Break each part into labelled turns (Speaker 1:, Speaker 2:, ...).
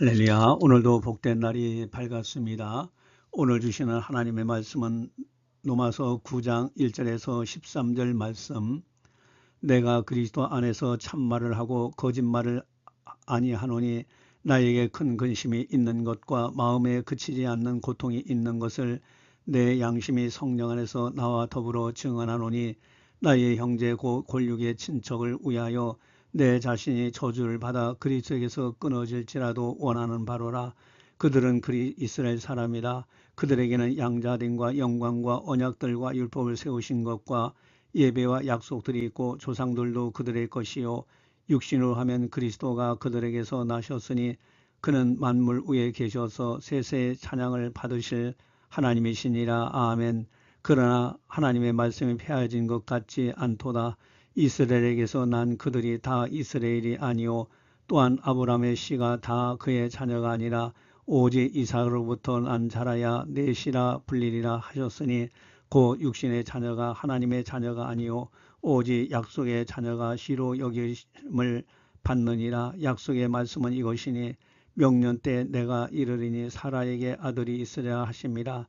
Speaker 1: 할렐루야. 오늘도 복된 날이 밝았습니다. 오늘 주시는 하나님의 말씀은 로마서 9장 1절에서 13절 말씀. 내가 그리스도 안에서 참말을 하고 거짓말을 아니하노니 나에게 큰 근심이 있는 것과 마음에 그치지 않는 고통이 있는 것을 내 양심이 성령 안에서 나와 더불어 증언하노니 나의 형제 고 골육의 친척을 위하여 내 자신이 저주를 받아 그리스도에게서 끊어질지라도 원하는 바로라. 그들은 그리 이스라엘 사람이라. 그들에게는 양자됨과 영광과 언약들과 율법을 세우신 것과 예배와 약속들이 있고 조상들도 그들의 것이요 육신으로 하면 그리스도가 그들에게서 나셨으니 그는 만물 위에 계셔서 세세의 찬양을 받으실 하나님이시니라 아멘. 그러나 하나님의 말씀이 폐하진 것 같지 않도다. 이스라엘에게서 난 그들이 다 이스라엘이 아니요 또한 아브라함의 씨가 다 그의 자녀가 아니라 오직 이삭으로부터 난 자라야 내 씨라 불리리라 하셨으니 그 육신의 자녀가 하나님의 자녀가 아니요 오직 약속의 자녀가 씨로 여김을 받느니라 약속의 말씀은 이것이니 명년 때 내가 이르리니 사라에게 아들이 있으랴 하십니다.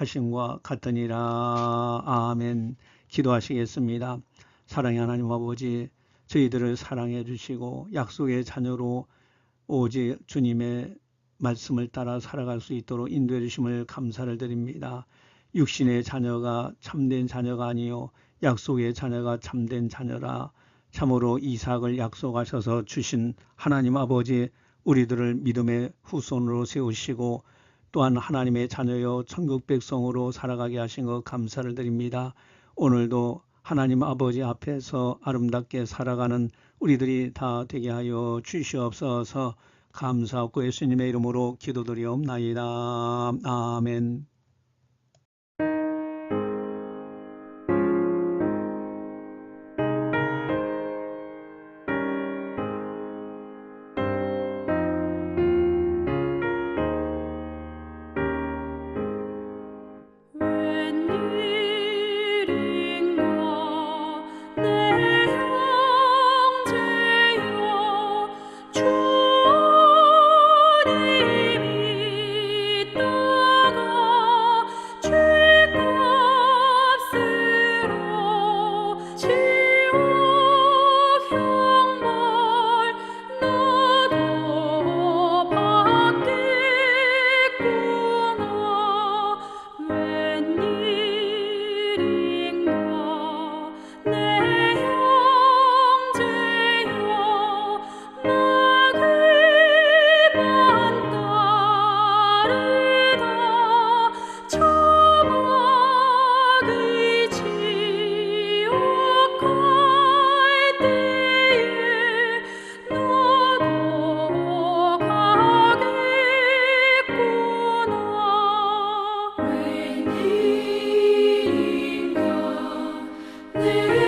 Speaker 1: 하심과 같으니라. 아멘. 기도하시겠습니다. 사랑의 하나님 아버지, 저희들을 사랑해 주시고 약속의 자녀로 오직 주님의 말씀을 따라 살아갈 수 있도록 인도해 주심을 감사를 드립니다. 육신의 자녀가 참된 자녀가 아니요 약속의 자녀가 참된 자녀라 참으로 이삭을 약속하셔서 주신 하나님 아버지 우리들을 믿음의 후손으로 세우시고 또한 하나님의 자녀여 천국 백성으로 살아가게 하신 것 감사를 드립니다. 오늘도 하나님 아버지 앞에서 아름답게 살아가는 우리들이 다 되게 하여 주시옵소서 감사하고 예수님의 이름으로 기도드리옵나이다. 아멘. There